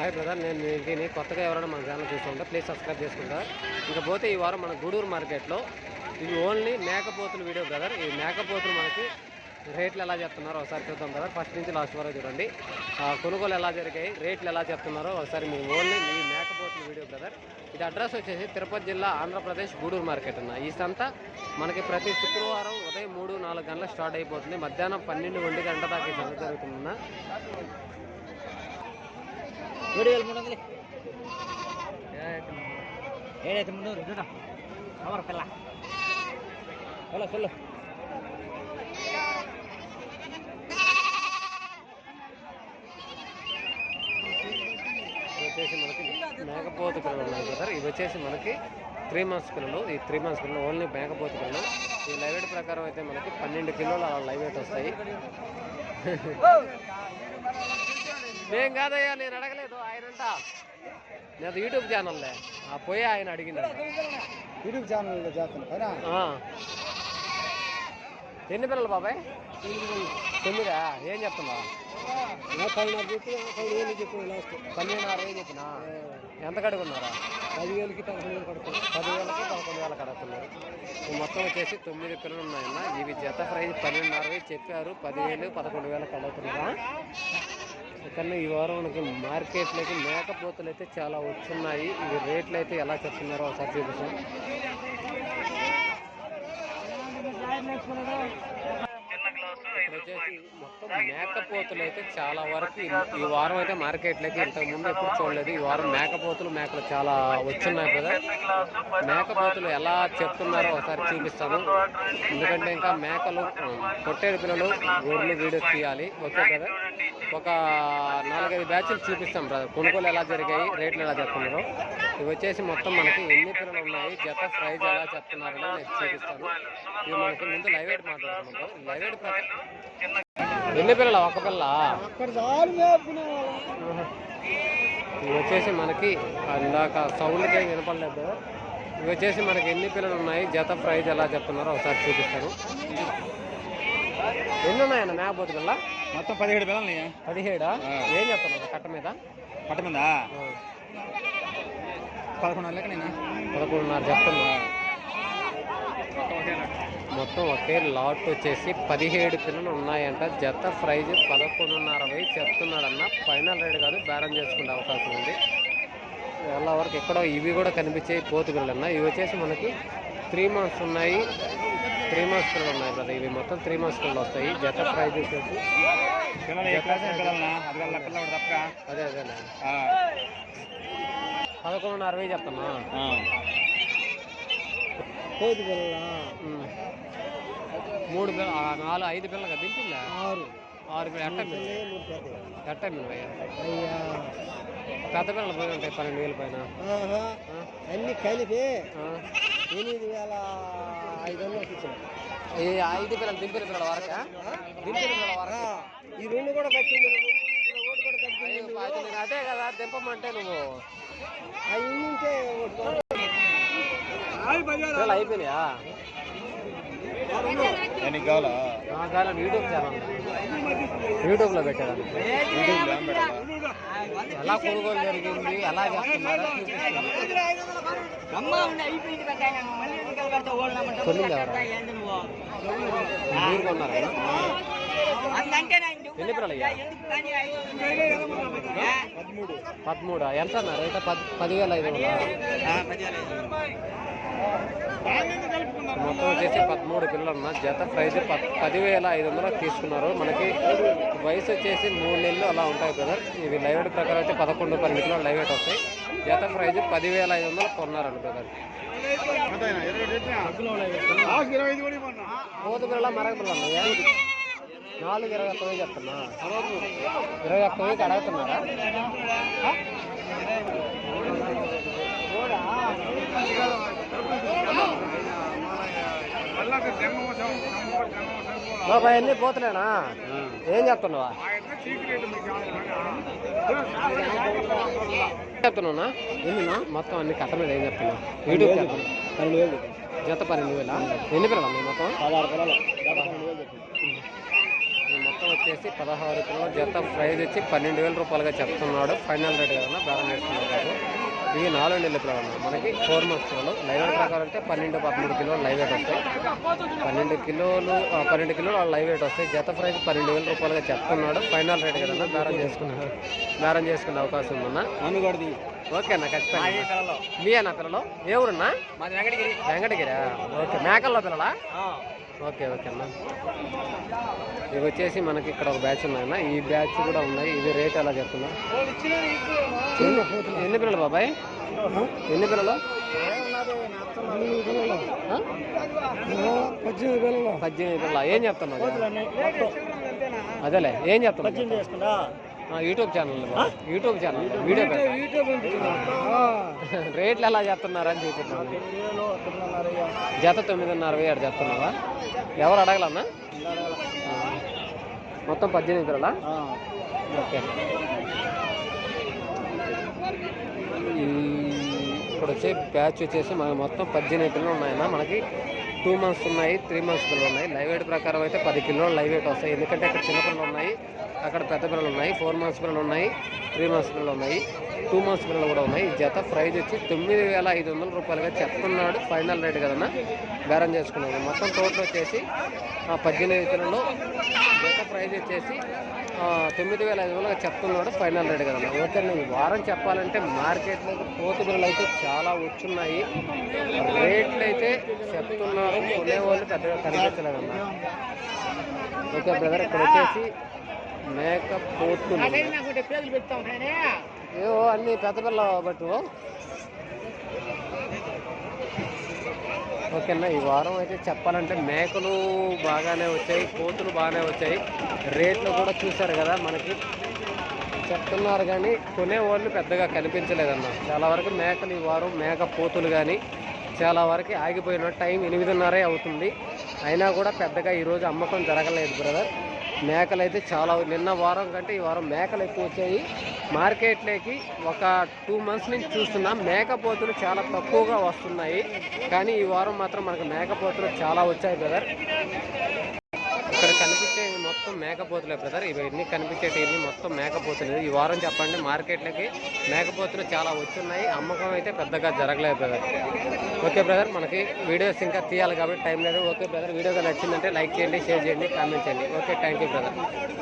Hi brother నేను దీన్ని కొత్తగా ఎవరైనా మన ఛానల్ చూస్తుంటే ప్లీజ్ సబ్స్క్రైబ్ చేసుకుంటా. ఇంకా పోతే ఈ వారం మన గూడూరు మార్కెట్లో ఇది ఓన్లీ మేకపోతుల వీడియో బ్రదర్ ఈ మేకపోతులు మనకి రేట్లు ఎలా చెప్తున్నారో ఒకసారి చూద్దాం బ్రదర్ ఫస్ట్ నుంచి లాస్ట్ వరకు చూడండి. కొనుగోలు ఎలా జరిగాయి రేట్లు ఎలా చెప్తున్నారో ఒకసారి మీ ఓన్లీ మీ మేకపోతుల వీడియో బ్రదర్ ఇది అడ్రస్ వచ్చేసి తిరుపతి జిల్లా ఆంధ్రప్రదేశ్ గూడూరు మార్కెట్ అన్న. ఈ సంత మనకి ప్రతి శుక్రవారం ఉదయం మూడు నాలుగు గంటలకు స్టార్ట్ అయిపోతుంది. మధ్యాహ్నం పన్నెండు ఒంటి గంట దాకా ఈ సంత జరుగుతుందన్న. ఏడు వేల మూడు వందలు ఏడైతే వందలు చూడ. అవర్ పిల్ల. సొల్లు. ఇవి వచ్చేసి మనకి మేకపోతు పిల్లలు ఉన్నాయి బ్రదర్ ఇవి వచ్చేసి మనకి త్రీ మంత్స్ పిల్లలు. ఈ త్రీ మంత్స్ పిల్లలు ఓన్లీ మేకపోతు పిల్లలు ఈ లైవ్ వెయిట్ ప్రకారం అయితే మనకి పన్నెండు కిలోలు అలా లైవ్ వెయిట్ వస్తాయి. నేను కాదయ్యా నేను అడగలేదు. ఆయనంట నేను యూట్యూబ్ ఛానల్లే ఆ పోయి ఆయన అడిగింది యూట్యూబ్ ఛానల్ చేస్తాను పైన. ఎన్ని పిల్లలు బాబాయ్? తొమ్మిదా? ఏం వేలు పన్నెండున్నర ఏం చెప్పినా ఎంత కడుగున్నారా? పదివేలకి పదకొండు వేలు పడుతుంది పదివేలకి పదకొండు వేలకు అడుగుతున్నారు ఈ మొత్తం వచ్చేసి తొమ్మిది పిల్లలు ఉన్నాయన్న ఇవి జత ప్రైజ్ పన్నెండున్నర వేలు చెప్పారు. పదివేలు పదకొండు వేలకు అడుగుతున్నారా కానీ ఈ వారం మనకి మార్కెట్లోకి మేకపోతులు అయితే చాలా వచ్చున్నాయి. ఇవి రేట్లు అయితే ఎలా చెప్తున్నారో ఒకసారి చూపిస్తాం. వచ్చేసి మొత్తం మేకపోతులు అయితే చాలా వరకు ఈ- వారం అయితే మార్కెట్లోకి ఇంతకు ముందు ఎప్పుడు చూడలేదు. ఈ వారం మేకపోతులు మేకలు చాలా వచ్చున్నాయి కదా మేకపోతులు ఎలా చెప్తున్నారో ఒకసారి చూపిస్తాను. ఎందుకంటే ఇంకా మేకలు కొట్టేడు పిల్లలు గొర్రెలు వీడియోస్ తీయాలి. ఓకే కదా ఒక నాలుగైదు బ్యాచ్లు చూపిస్తాం బ్రదర్. కొనుగోలు ఎలా జరిగాయి రేట్లు ఎలా చెప్తున్నారు. ఇవి వచ్చేసి మొత్తం మనకి ఎన్ని పిల్లలు ఉన్నాయి జత ప్రైజ్ ఎలా చెప్తున్నారని నేను చూపిస్తాను. ఇవి మనకి ముందు లైవ్ వెయిట్ మాట్లాడుతున్నాం లైవ్ ప్రకారం ఎన్ని పిల్లలు ఒక పిల్ల ఇవి వచ్చేసి మనకి ఇందాక సౌండ్కి ఏం వినపడలేదు. ఇవి వచ్చేసి మనకి ఎన్ని పిల్లలు ఉన్నాయి? జత ప్రైజ్ ఎలా చెప్తున్నారో ఒకసారి చూపిస్తాను. ఎన్ని ఉన్నాయన్న మేకపోతు పిల్ల? మొత్తం పదిహేడు పిల్లలు పదిహేడా? ఏం చెప్తున్నారు? కట్ట మీద? పట్ట మీద? ఆ, పదకొండు లెక్క నేను పదకొండున్నర చెప్తున్నా. మొత్తం ఒకే లాట్ వచ్చేసి పదిహేడు పిల్లలు ఉన్నాయంట. జత ప్రైజ్ పదకొండున్నర వెయ్యి చెప్తున్నాడన్న. ఫైనల్ రేట్ కాదు బేరం చేసుకునే అవకాశం ఉంది. వాళ్ళ వరకు ఎక్కడో ఇవి కూడా కనిపించాయి పోతు పిల్లలు అన్న ఇవి వచ్చేసి మనకి త్రీ మంత్స్ ఉన్నాయి. త్రీ మంత్స్ పిల్లలు ఉన్నాయి కదా ఇవి మొత్తం త్రీ మంత్స్ పిల్లలు వస్తాయి. జత ప్రైజ్ వచ్చేసి అది అదే పదకొండున్నర వెయ్యి చెప్తున్నా. పిల్లల. మూడు పిల్ల నాలుగు ఐదు పిల్లలు కదా దింపిందా ఆరు. ఆరు పిల్లలు ఎట్ట అయ్యా. పెద్ద పిల్లలు పోయి ఉంటాయి పన్నెండు వేల పైన? అన్ని కలిపి? ఎనిమిది వేల ఐదు వందలు ఈ ఐదు పిల్లలు దింపిన పిల్లల వరక? దింపిన పిల్లల వరక? ఈ రెండు కూడా కట్టింది. అదే కదా దింపమంటే నువ్వు. అవి అయిపోయినాయా ఎన్ని కావాలా ఆ, కాదు యూట్యూబ్ ఛానల్ యూట్యూబ్లో పెట్టాను ఎలా కొనుగోలు జరిగింది ఎలా చేస్తున్నారో మీరు కొన్నారా ఎన్ని పిల్లలు పదమూడు. ఎంత అన్నారు? అయితే పది పదివేల ఐదు వందల. మొత్తం వచ్చేసి పదమూడు పిల్లలు ఉన్న జత ప్రైజ్ పద్ పదివేల ఐదు వందలకు తీసుకున్నారు. మనకి వయసు వచ్చేసి మూడు నెలలు అలా ఉంటాయి బ్రదర్. ఇవి లైవ్ వెయిట్ ప్రకారం అయితే పదకొండు పన్నెండు కిలోలు లైవ్ వెయిట్ వస్తాయి. జత ప్రైజ్ పదివేల ఐదు వందలు కొన్నారండి బ్రదర్. కోతి పిల్లల మరగ పిల్లలు నాలుగు ఇరవై ఒక్క చెప్తున్నా. ఇరవై ఒక్క అడుగుతున్నారా? బాబాయ్ అన్ని పోతున్నానా ఏం చెప్తున్నావా చెప్తున్నా ఎన్నినా మొత్తం అన్ని కట్ట మీద ఏం చెప్తున్నావు యూట్యూబ్ పన్నెండు వేలు జత పన్నెండు వేల ఎన్ని పిల్లలు మొత్తం పదహారు పిల్లలు మొత్తం వచ్చేసి పదహారు కిలో జత ప్రైజ్ వచ్చి పన్నెండు వేల రూపాయలుగా చెప్తున్నాడు ఫైనల్ రేట్ కదన్నా బేరం చేసుకున్నారు ఇవి నాలుగు నెలల పిల్లలు మనకి ఫోర్ మంత్స్ పిల్లలు. లైవ్ వెయిట్ ప్రకారం అంటే పన్నెండు పదమూడు కిలోలు లైవ్ వెయిట్ వస్తాయి. పన్నెండు కిలోలు పన్నెండు కిలోలు వాళ్ళ లైవ్ వెయిట్ వస్తాయి. జత ప్రైస్ పన్నెండు వేల రూపాయలుగా చెప్తున్నాడు. ఫైనల్ రేట్ కదన్నా బేరం చేసుకున్నారు బేరం చేసుకునే అవకాశం ఉందన్నా. ఓకే అన్న ఖచ్చితంగా. మీ అన్న పిల్లలు? ఏ ఊరన్నా? మాది వెంకటగిరి. వెంకటగిరా? ఓకే మేకల్లో పిల్లలా? ఓకే ఓకే అన్న. ఇవి వచ్చేసి మనకి ఇక్కడ ఒక బ్యాచ్ ఉన్నాయన్న. ఈ బ్యాచ్ కూడా ఉన్నాయి. ఇది రేట్ ఎలా చెప్తున్నా? ఎన్ని పిల్లలు బాబాయ్? ఎన్ని పిల్లలు? పద్దెనిమిది పిల్లలు. ఏం చెప్తున్నావు? అదేలే ఏం ఆ, YouTube channel. YouTube channel video రేట్లు ఎలా వేలు తొమ్మిదిన్నర జత తొమ్మిదిన్నర వేలు చెప్తున్నావా ఎవరు అడగలన్నా. మొత్తం పద్దెనిమిది పిల్లలా ఓకే. ఇప్పుడు వచ్చే బ్యాచ్ వచ్చేసి మనకి మొత్తం పద్దెనిమిది పిల్లలు ఉన్నాయన్న. మనకి టూ మంత్స్ ఉన్నాయి త్రీ మంత్స్ పిల్లలు ఉన్నాయి. లైవ్ వెయిట్ ప్రకారం అయితే పది కిలోలు లైవ్ వెయిట్ వస్తాయి. ఎందుకంటే ఇక్కడ చిన్న పిల్లలు ఉన్నాయి. అక్కడ పెద్ద పిల్లలు ఉన్నాయి. ఫోర్ మంత్స్ పిల్లలు ఉన్నాయి. త్రీ మంత్స్ పిల్లలు ఉన్నాయి. టూ మంత్స్ పిల్లలు కూడా ఉన్నాయి. జత ప్రైజ్ వచ్చి తొమ్మిది వేల ఐదు వందల రూపాయలుగా చెప్తున్నాడు. ఫైనల్ రేట్ కదన్నా? బేరం చేసుకున్నాడు. మొత్తం టోటల్ వచ్చేసి పద్దెనిమిది పిల్లలు జత ప్రైజ్ వచ్చేసి తొమ్మిది వేల ఐదు వందలుగా చెప్తున్నాడు. ఫైనల్ రేట్ కదన్నా? ఓకే ఈ వారం చెప్పాలంటే మార్కెట్లో పోతు బిల్లలు అయితే చాలా వచ్చున్నాయి. రేట్లు అయితే చెప్తున్నారు. కొనేవాళ్ళు పెద్దగా కనిపించలేదన్నా. ఓకే బ్రదర్ ఇక్కడ వచ్చేసి మేక పోతులు ఏవో అన్ని పెద్ద పిల్ల బట్టు ఓకేనా ఈ వారం అయితే చెప్పాలంటే మేకలు బాగానే వచ్చాయి కోతులు బాగానే వచ్చాయి. రేట్లు కూడా చూశారు కదా మనకి. చెప్తున్నారు కానీ కొనేవాళ్ళు పెద్దగా కనిపించలేదన్న. చాలా వరకు మేకలు ఈ వారం మేక పోతులు కానీ చాలా వరకు ఆగిపోయిన టైం ఎనిమిదిన్నరే అవుతుంది. అయినా కూడా పెద్దగా ఈరోజు అమ్మకం జరగలేదు బ్రదర్. మేకలు అయితే చాలా నిన్న వారం కంటే ఈ వారం మేకలు ఎక్కువ వచ్చాయి. మార్కెట్లోకి ఒక టూ మంత్స్ నుంచి చూస్తున్నాం. మేకపోతులు చాలా తక్కువగా వస్తున్నాయి. కానీ ఈ వారం మాత్రం మనకు మేకపోతులు చాలా వచ్చాయి బ్రదర్. మొత్తం మేకపోతులే బ్రదర్ ఇవన్నీ కనిపించేటి మొత్తం మేకపోతులు. ఈ వారం చెప్పండి మార్కెట్లకి మేకపోతులు చాలా వచ్చున్నాయి. అమ్మకం అయితే పెద్దగా జరగలేదు బ్రదర్ ఓకే బ్రదర్ మనకి వీడియోస్ ఇంకా తీయాలి కాబట్టి టైం లేదు. ఓకే బ్రదర్ వీడియో నచ్చిందంటే లైక్ చేయండి షేర్ చేయండి కామెంట్ చేయండి. Okay thank you brother